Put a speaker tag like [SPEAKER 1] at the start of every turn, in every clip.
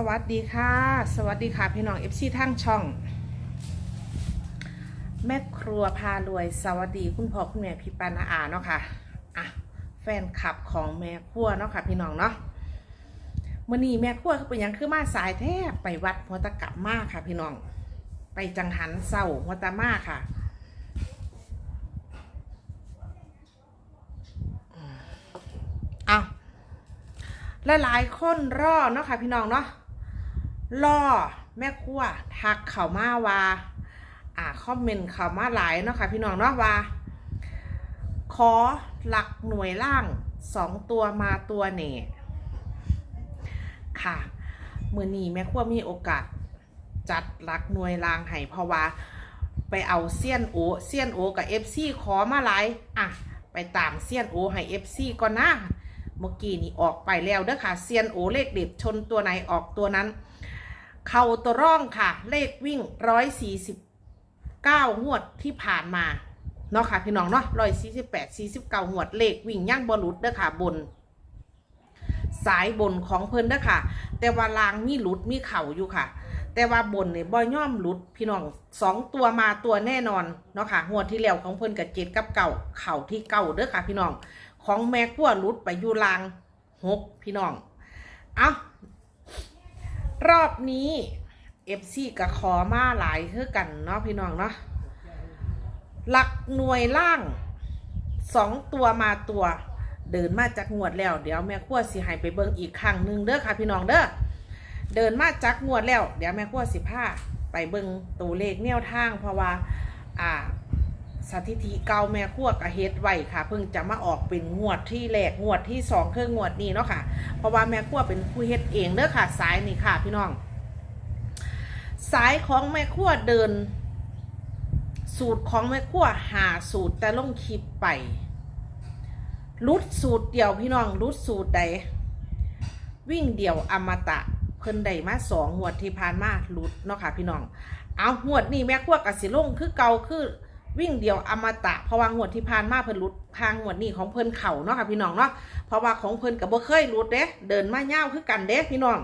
[SPEAKER 1] สวัสดีค่ะ สวัสดีค่ะพี่น้องเอฟซีทั้งช่อง แม่ครัวพารวย สวัสดีคุณพ่อคุณแม่พี่ปานาอาเนาะค่ะอะแฟนคลับของแม่ครัวเนาะค่ะพี่น้องเนาะมื่อนี้แม่ครัวเขาเป็นยังคือมาสายแทบไปวัดหัวตะกลับมาค่ะ พี่น้อง ไปจังหันเศร้าหัวตะมาค่ะอืมเอ้าหลายๆคนรอเนาะค่ะพี่น้องเนาะ รอแม่ครัวทักเขามาว่าอ่าคอมเมนต์เขามาหลายเนาะค่ะพี่น้องเนาะว่า ขอหลักหน่วยล่างสองตัวมาตัวเน่ค่ะมือนี้แม่ครัวมีโอกาสจัดหลักหน่วยล่างให้เพราะว่าไปเอาเซียนโอเซียนโอกับเอฟซีขอมาหลายอะไปตามเซียนโอให้เอฟซีก่อนนะเมื่อกี้นี่ออกไปแล้วเด้อค่ะเซียนโอเลขเด็ดชนตัวไหนออกตัวนั้น เข่าตัวร่องค่ะ เลขวิ่งร้อยสี่สิบเก้างวดที่ผ่านมาเนาะค่ะพี่น้องเนาะร้อยสี่สิบแปดสี่สิบเก้างวดเลขวิ่งย่างบอลุดเด้อค่ะบน สายบนของเพิ่นเด้อค่ะ แต่ว่าลางมีหลุดมีเข่าอยู่ค่ะ แต่ว่าบนเนี่ยบ่ย่อมหลุดพี่น้องสองตัวมาตัวแน่นอนเนาะค่ะงวดที่แล้วของเพิ่นกับเจ็ดกับเก่าเข่าที่เก่าเด้อค่ะ พี่น้องของแม่ขั้วรุดไปอยู่ลางหกพี่น้อง เอา รอบนี้เอฟซีกับขอมาหลายคือกันเนาะพี่น้องเนาะหลักหน่วยล่างสองตัวมาตัว เดินมาจากงวดแล้ว เดี๋ยวแม่ขั้วสิให้ไปเบิ่งอีกครั้งหนึ่งเด้อค่ะพี่น้องเด้อเดินมาจากงวดแล้ว เดี๋ยวแม่ขั้วสิพาไปเบิ่งตัวเลขแนวทางเพราะว่า อ่า สถิติเก่าแม่ขั้วกับเฮ็ดไว้ค่ะ เพิ่งจะมาออกเป็นงวดที่แรกงวดที่สองเครื่องงวดนี้เนาะค่ะ เพราะว่าแม่ขั้วเป็นผู้เฮ็ดเองเด้อค่ะ สายนี่ค่ะ พี่น้อง สายของแม่ขั้วเดิน สูตรของแม่ขั้วหาสูตรแต่ลงคลิปไปรุดสูตรเดียวพี่น้องรุดสูตรใด วิ่งเดี่ยวอมตะเพิ่นได้มาสองงวดที่ผ่านมารุดเนาะค่ะ พี่น้อง เอางวดนี้แม่ขั้วกับสิลงคือเก่าคือ วิ่งเดียวอมตะเพราะว่างวดที่ผ่านมาเพิ่นรุดทางงวดนี้ของเพิ่นเข่าเนาะค่ะพี่น้องเนาะเพราะว่าของเพิ่นกับบ่เคยรุดเด้เดินมาเย่าคือกันเด้พี่น้อง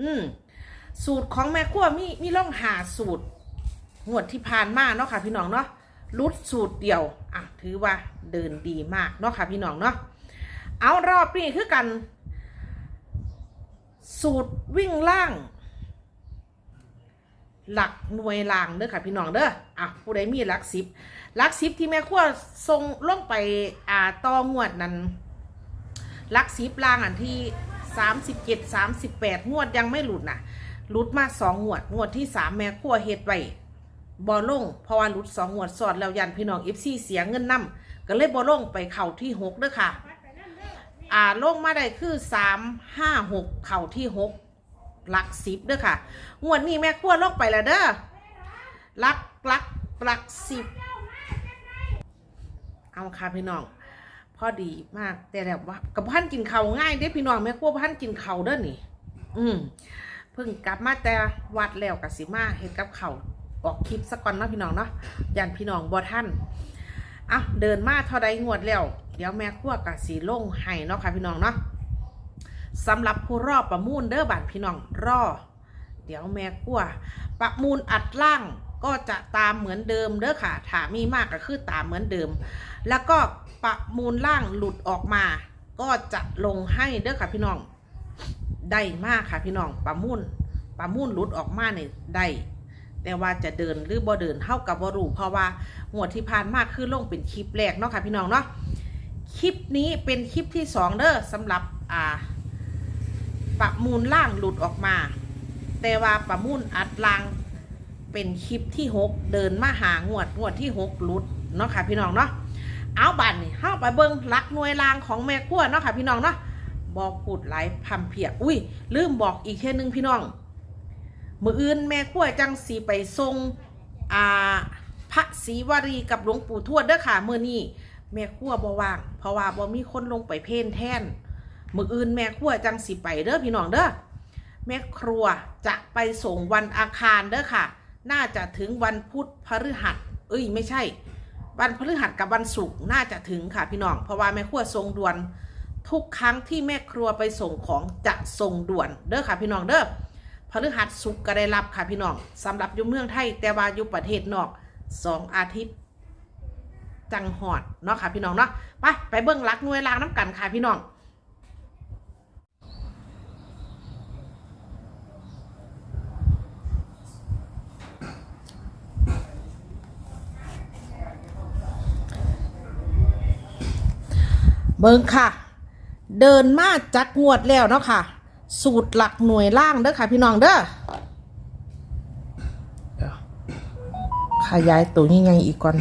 [SPEAKER 1] อืมสูตรของแม่ขั้วมีมีล่องหาสูตร งวดที่ผ่านมาเนาะค่ะพี่น้องเนาะรุดสูตรเดียวอะถือว่าเดินดีมากเนาะค่ะพี่น้องเนาะเอารอบนี้คือกัน สูตรวิ่งล่าง หลักหน่วยล่างเด้อค่ะพี่น้องเด้ออะผู้ใดมีหลักสิบหลักสิบที่แม่ขั้วทรงล่งไปอ่าต่องวดนั้นหลักสิบล่างอันที่สามสิบเจ็ดสามสิบแปดงวดยังไม่หลุดน่ะหลุดมาสองงวดงวดที่สามแม่ขั้วเฮ็ดไว้บอลงเพราะว่าหลุดสองงวดสอดแล้วยันพี่น้องเอฟซีเสียเงินนํก็เลยบอลงไปเข่าที่หกเด้อค่ะ อ่าลงมาได้คือสามห้าหกเข่าที่หก หลักสิบเด้อค่ะงวดนี้แม่ขั้วลงไปแล้วเด้อหลักหลักหลักสิบเอาค่ะพี่น้องพอดีมาก แต่แบบว่ากับพันกินเขาง่ายเด้พี่น้องแม่ขั้วพันกินเขาเด้อนี่ อืมเพิ่งกลับมาแต่วัดแล้วกับสิมาเฮ็ดกับเขาออกคลิปสักก่อนเนาะพี่น้องเนาะยันพี่น้องบ่ท่านอะเดินมาเท่าใดงวดแล้ว เดี๋ยวแม่ขั้วกับสีลงให้เนาะค่ะพี่น้องเนาะ สำหรับผู้รอบประมูลเด้อบัตรพี่น้องรอ เดี๋ยวแม่กั้วประมูลอัดล่างก็จะตามเหมือนเดิมเด้อค่ะถามีมากก็คือตามเหมือนเดิม แล้วก็ประมูลล่างหลุดออกมา ก็จะลงให้เด้อค่ะพี่น้อง ได้มากค่ะพี่น้องประมูลประมูลหลุดออกมาเนี่ยได้แต่ว่าจะเดินหรือบ่เดินเท่ากับบ่รู้เพราะว่าหมวดที่ผ่านมากคือลงเป็นคลิปแรกเนาะค่ะพี่น้องเนาะคลิปนี้เป็นคลิปที่สองเด้อสำหรับอ่า ประมูลล่างหลุดออกมา แต่ว่าประมูลอัดล่างเป็นคลิปที่หกเดินมาหางวดงวดที่หกหลุดเนาะค่ะพี่น้องเนาะเอาบันนี่เข้าไปเบิ้งลักหน่วยลางของแม่ขั้วเนาะค่ะพี่น้องเนาะบอกพูดหลายพัมเพียอุ้ยลืมบอกอีกแค่นึงพี่น้อง มืออื่นแม่ขั้วจังสีไปทรงอ่าพระศรีวารีกับหลวงปู่ทวดเด้อค่ะเมื่อนี้แม่ขั้วบ่ว่าง เพราะว่าบ่มีคนลงไปเพ่นแท่น มืออื่นแม่ครัวจังสิไปเด้อพี่น้องเด้อแม่ครัวจะไปส่งวันอาคารเด้อค่ะ น่าจะถึงวันพุธพฤหัส เอ้ยไม่ใช่ วันพฤหัสกับวันศุกร์น่าจะถึงค่ะพี่น้องเพราะว่าแม่ครัวส่งด่วน ทุกครั้งที่แม่ครัวไปส่งของจะส่งด่วนเด้อค่ะพี่น้องเด้อพฤหัสสุกร์ก็ได้รับค่ะพี่น้องสำหรับอยู่เมืองไทยแต่ว่าอยู่ประเทศนอกสองอาทิตย์จังหอดเนาะค่ะพี่น้องเนาะไปไปเบิ้องรักหน่วยรางน้ำกันค่ะพี่น้อง เบิงค่ะ เดินมาจักงวดแล้วเนาะค่ะ สูตรหลักหน่วยล่างเด้อค่ะพี่น้องเด้อขยายตัวยังไงอีกก่อน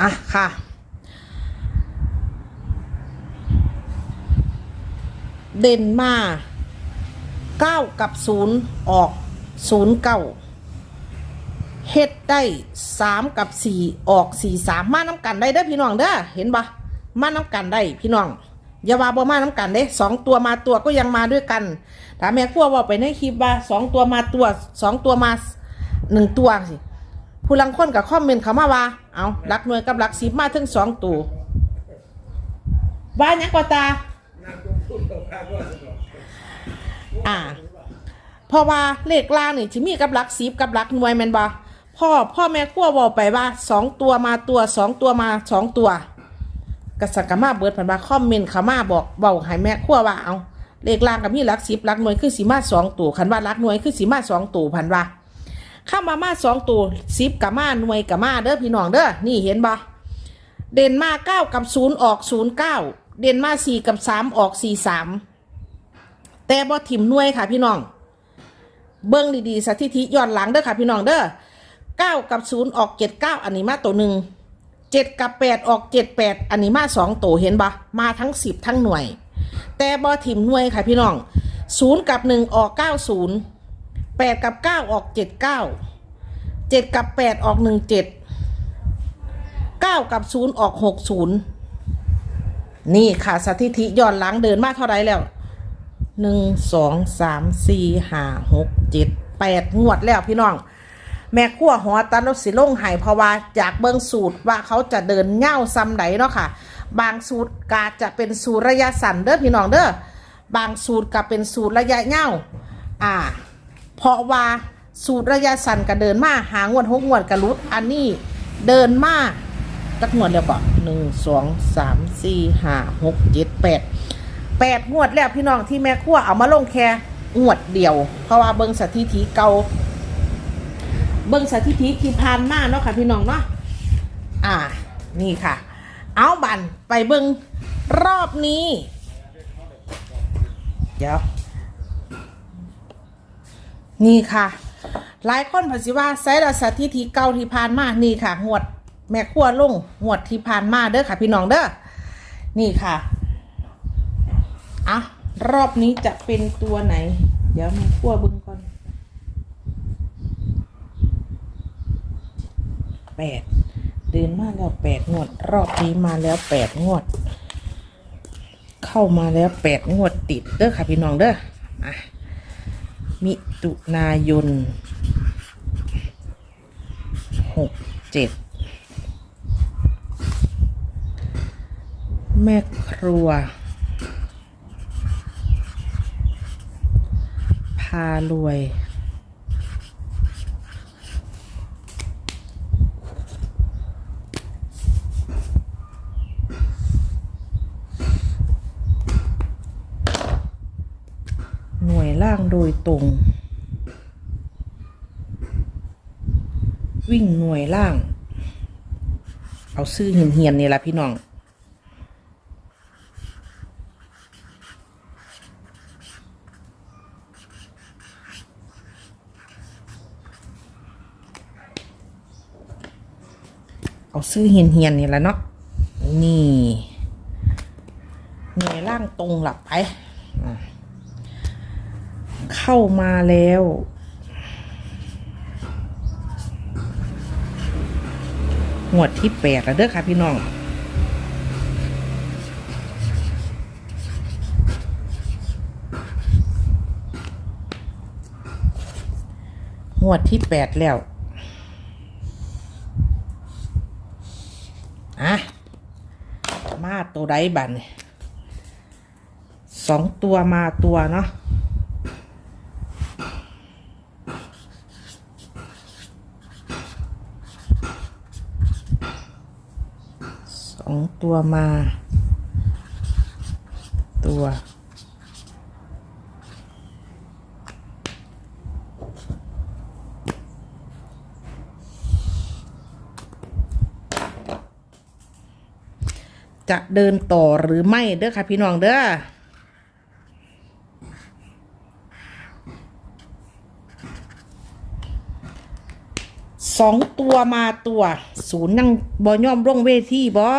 [SPEAKER 1] อะค่ะ เด่นมาเก้ากับศูนย์ออกศูนย์เก้าเฮ็ดได้สามกับสี่ออกสี่สามมาน้ำกันได้เด้อพี่น้องเด้อเห็นปะมาน้ำกันได้พี่น้องอย่าว่าบ่มาน้ำกันเด้สองตัวมาตัวก็ยังมาด้วยกันถามแม่ครัวว่าไปในคลิปว่าสองตัวมาตัวสองตัวมาหนึ่งตัวสิผู้ลังคนกับคอมเมนต์เขามาว่าเอารักหน่วยกับรักสิบมาถึงสองตัวว่าหยังกว่าตา อ่าเพราะว่าเลขล่างนี่จะมีกับลักสิบกับลักหน่วยแมนบอพ่อพ่อแม่ขั้วบอกไปว่าสองตัวมาตัวสองตัวมาสองตัวกษัตริย์กามาเบิดผันว่าคอมเมนต์ขามาบอกเบาให้แม่ขั้วว่าเอาเลขล่างกับมีลักสิบลักหน่วยคือสีมาสองตัวคันว่าลักหน่วยคือสีมาสองตัวพันว่าข้ามามาสองตัวสิบกับมาหน่วยกับมาเด้อพี่น้องเด้อนี่เห็นบ่เด่นมาเก้ากับศูนย์ออกศูนย์เก้า เด่นมาสี่กับสามออกสี่สามแต่บ่ถิ่มน่วยค่ะพี่น้อง เบิ้งดีๆสถิติย้อนหลังเด้อค่ะพี่น้องเด้อเก้ากับศูนย์ออกเจ็ดเก้าอันนี้มาตัวหนึ่งเจ็ดกับแปดออกเจ็ดแปดอันนี้มาสองตัวเห็นปะมาทั้งสิบทั้งหน่วย แต่บ่ถิ่มน่วยค่ะพี่น้องศูนย์กับหนึ่งออกเก้าศูนย์แปดกับเก้าออกเจ็ดเก้าเจ็ดกับแปดออกหนึ่งเจ็ดเก้ากับศูนย์ออกหกศูนย์ นี่ค่ะสถิติย้อนหลังเดินมาเท่าไรแล้วหนึ่งสองสามสี่ห้าหกเจ็ดแปดงวดแล้วพี่น้อง แม่ขั้วหัวตันรถสิลงไห้เพราะว่าจากเบิ้งสูตรว่าเขาจะเดินเง่าซ้ำไหนเนาะค่ะ บางสูตรกาจะเป็นสูตรระยะสั้นเด้อพี่น้องเด้อบางสูตรก็เป็นสูตรระยะเง่าอ่า เพราะว่าสูตรระยะสั้นก็เดินมาหางวดหกงวดกระลุดอันนี้เดินมา จักงวดแล้วก็หนึ่งสองสามสี่ห้าหกเจ็ดแปดแปดงวดแล้วพี่น้องที่แม่ขั้วเอามาลงแค่งวดเดียว เพราะว่าเบิ้งสถิติเก่าเบิ้งสถิติที่ผ่านมาเนาะค่ะพี่น้องเนาะอ่านี่ค่ะ เอาบันไปเบิ้งรอบนี้ เดี๋ยว นี่ค่ะ หลายคนพันสิว่าไซด์สถิติเก่าที่ผ่านมานี่ค่ะงวด แม่ขั้วลงงวดที่ผ่านมาเด้อค่ะ พี่น้องเด้อนี่ค่ะอะรอบนี้จะเป็นตัวไหน เดี๋ยวมาคั่วบึงก่อนแปดเดินมาแล้วแปดงวด รอบนี้มาแล้วแปดงวด เข้ามาแล้วแปดงวดติดเด้อค่ะพี่น้องเด้ออะมิถุนายนหกเจ็ด แม่ครัว พารวย หน่วยล่างโดยตรง วิ่งหน่วยล่าง เอาซื้อเหียนๆนี่แหละพี่น้อง เอาซื้อเฮียนเฮียนนี่แหละเนาะนี่หน่วยล่างตรงหลับไป เข้ามาแล้ว หวดที่แปดแล้วเด้อค่ะพี่น้องนวดที่แปดแล้วอะมา ตัวใดบันสองตัวมาตัวเนาะสองตัวมา ตัว จะเดินต่อหรือไม่เด้อค่ะพี่น้องเด้อสองตัวมาตัวศูนย์นั่งบอย่อมร่องเวทีบอ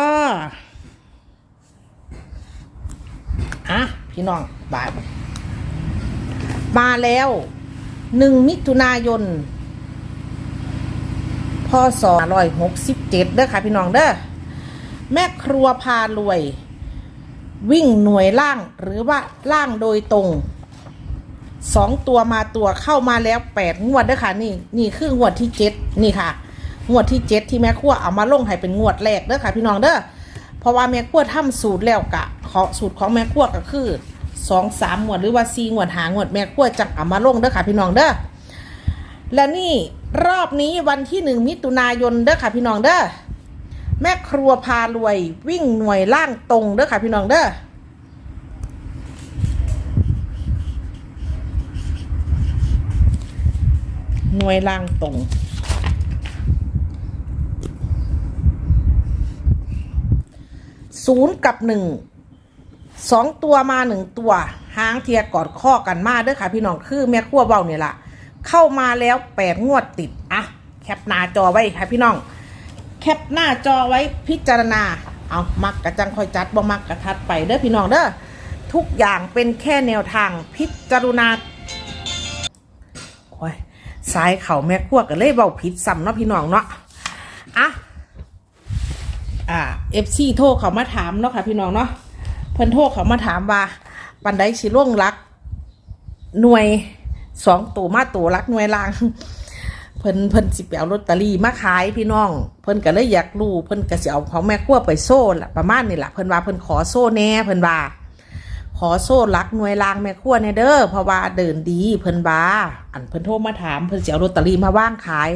[SPEAKER 1] อะพี่น้องบายมาแล้วหนึ่งมิถุนายนพศร้อยหกสิบเจ็ดเด้อค่ะพี่น้องเด้อ แม่ครัวพารวย วิ่งหน่วยล่างหรือว่าล่างโดยตรงสองตัวมาตัวเข้ามาแล้วแปดงวดเด้อค่ะ นี่นี่คืองวดที่เจ็ดนี่ค่ะ งวดที่เจ็ดที่แม่ครัวเอามาลงให้เป็นงวดแรกเด้อค่ะ พี่น้องเด้อเพราะว่าแม่ครัวทำสูตรแล้วกะขอสูตรของแม่ครัวก็คือสองสามงวดหรือว่าสี่งวดหางวดแม่ครัวจังเอามาลงเด้อค่ะ พี่น้องเด้อและนี่รอบนี้วันที่หนึ่งมิถุนายนเด้อค่ะ พี่น้องเด้อ แม่ครัวพารวย วิ่งหน่วยล่างตรงเด้อค่ะพี่น้องเด้อหน่วยล่างตรง ศูนย์กับหนึ่ง สองตัวมาหนึ่งตัว หางเทียกอดข้อกันมาเด้อค่ะพี่น้องคือแม่ครัวเบาเนี่ยล่ะเข้ามาแล้วแปดงวดติดอะแคปหน้าจอไว้ค่ะพี่น้อง แคปหน้าจอไว้พิจารณา เอามักกระจังคอยจัดบ่มักกระทัดไปเด้อพี่น้องเด้อทุกอย่างเป็นแค่แนวทางพิจารณาโอ้ยสายเข่าแม่ขั้วกันเลยเบาผิดซ้ำเนาะพี่น้องเนาะอะอ่าเอฟซีโทรเขามาถามเนาะค่ะพี่น้องเนาะเพิ่นโทรเขามาถามว่าปันไดสิล่วงรัก หน่วยสองตัวมาตัวรักหน่วยลาง เพิ่นเพิ่นสิไปเอาลอตเตอรี่มาขายพี่น้อง เพิ่นก็เลยอยากรู้เพิ่นก็สิเอาของแม่ครัวไปโซ่ละประมาณนี้ละเพิ่นว่าเพิ่นขอโซ่แน่เพิ่นว่า ขอโซ่รักหน่วยลางแม่ครัวแน่เด้อเพราะว่าเดินดีเพิ่นว่าอันเพิ่นโทรมาถามเพิ่นสิเอาลอตเตอรี่มาว่างขาย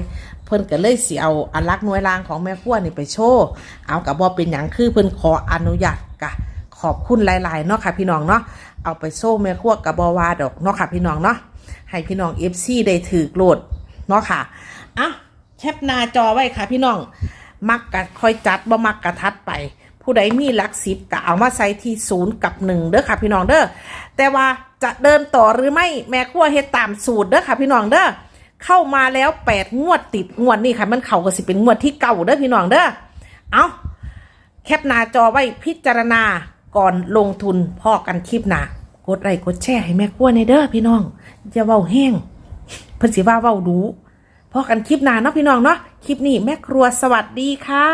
[SPEAKER 1] เพิ่นก็เลยสิเอาอันรักหน่วยลางของแม่ครัวนี่ไปโชว์เอากับบ่เป็นหยังคือเพิ่นขออนุญาตกะขอบคุณหลายๆเนาะค่ะพี่น้องเนาะเอาไปโซ่แม่ครัวกับบวาดอกเนาะค่ะพี่น้องเนาะให้พี่น้องเอฟซีได้ถือโหลด เนาะค่ะอะแคปหน้าจอไว้ค่ะพี่น้อง มักกะคอยจัดบ่มักกะทัดไป ผู้ใดมีลักสิบก็เอามาใส่ที่ศูนย์กับหนึ่งเด้อค่ะพี่น้องเด้อแต่ว่าจะเดินต่อหรือไม่แม่ครัวเฮ็ดตามสูตรเด้อค่ะพี่น้องเด้อเข้ามาแล้วแปดงวดติดงวดนี่ค่ะ มันเข่าก็สิเป็นงวดที่เก่าเด้อพี่น้องเด้อเอาแคปหน้าจอไว้พิจารณาก่อนลงทุนพอกันคลิปหนากดไลค์กดแชร์ให้แม่กลัวในเด้อพี่น้องอย่าเว้าแห้ง เพิ่นสิว่าเว้าดูพอกันคลิปหน้าเนาะพี่น้องเนาะคลิปนี้แม่ครัวสวัสดีค่ะ